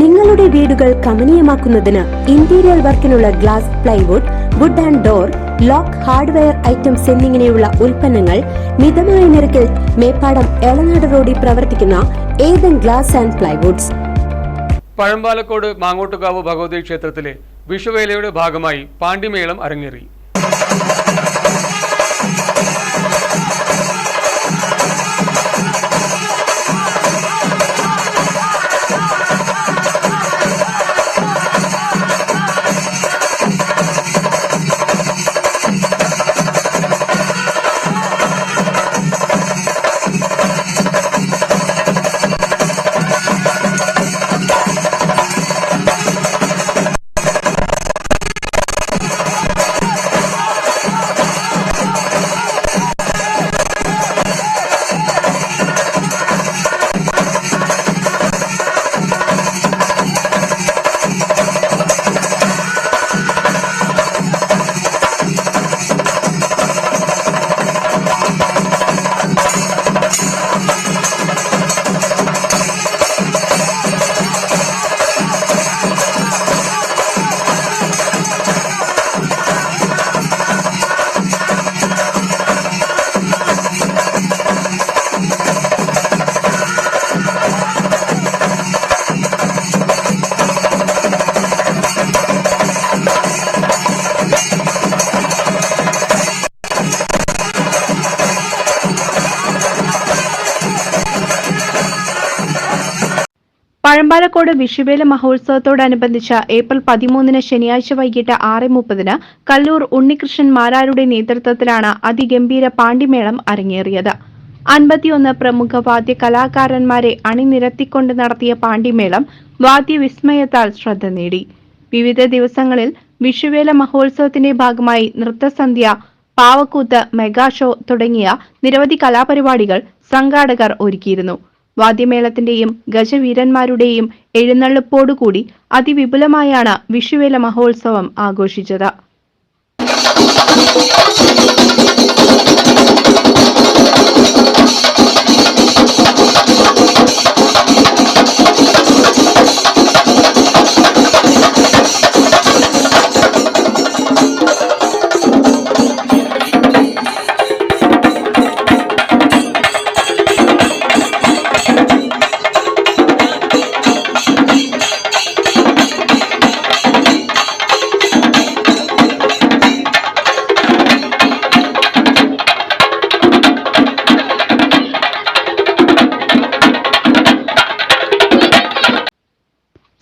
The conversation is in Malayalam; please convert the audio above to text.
നിങ്ങളുടെ വീടുകൾ കമനീയമാക്കുന്നതിന് interior വർക്കിനുള്ള glass plywood wood and door lock hardware items എന്നിങ്ങനെയുള്ള ഉൽപ്പന്നങ്ങൾ മിതമായ നിരക്കിൽ മേപ്പാടം എളനാട് റോഡിൽ പ്രവർത്തിക്കുന്ന Ethan glass and plywoods Pazhambalakode Mangottukavu Bhagavathi ക്ഷേത്രത്തിലെ വിഷുവേലയുടെ ഭാഗമായി പാണ്ഡിമേളം അരങ്ങേറി. പഴമ്പാലക്കോട് വിഷുവേല മഹോത്സവത്തോടനുബന്ധിച്ച് ഏപ്രിൽ പതിമൂന്നിന് ശനിയാഴ്ച വൈകിട്ട് ആറ് മുപ്പതിന് കല്ലൂർ ഉണ്ണികൃഷ്ണൻ മാരാരുടെ നേതൃത്വത്തിലാണ് അതിഗംഭീര പാണ്ടിമേളം അരങ്ങേറിയത്. അൻപത്തിയൊന്ന് പ്രമുഖ വാദ്യ കലാകാരന്മാരെ അണിനിരത്തിക്കൊണ്ട് നടത്തിയ പാണ്ടിമേളം വാദ്യവിസ്മയത്താൽ ശ്രദ്ധ നേടി. വിവിധ ദിവസങ്ങളിൽ വിഷുവേല മഹോത്സവത്തിന്റെ ഭാഗമായി നൃത്തസന്ധ്യ പാവക്കൂത്ത് മെഗാ ഷോ തുടങ്ങിയ നിരവധി കലാപരിപാടികൾ സംഘാടകർ ഒരുക്കിയിരുന്നു. വാദ്യമേളത്തിന്റെയും ഗജവീരന്മാരുടെയും എഴുന്നള്ളിപ്പോടുകൂടി അതിവിപുലമായാണ് വിഷുവേല മഹോത്സവം ആഘോഷിച്ചത്.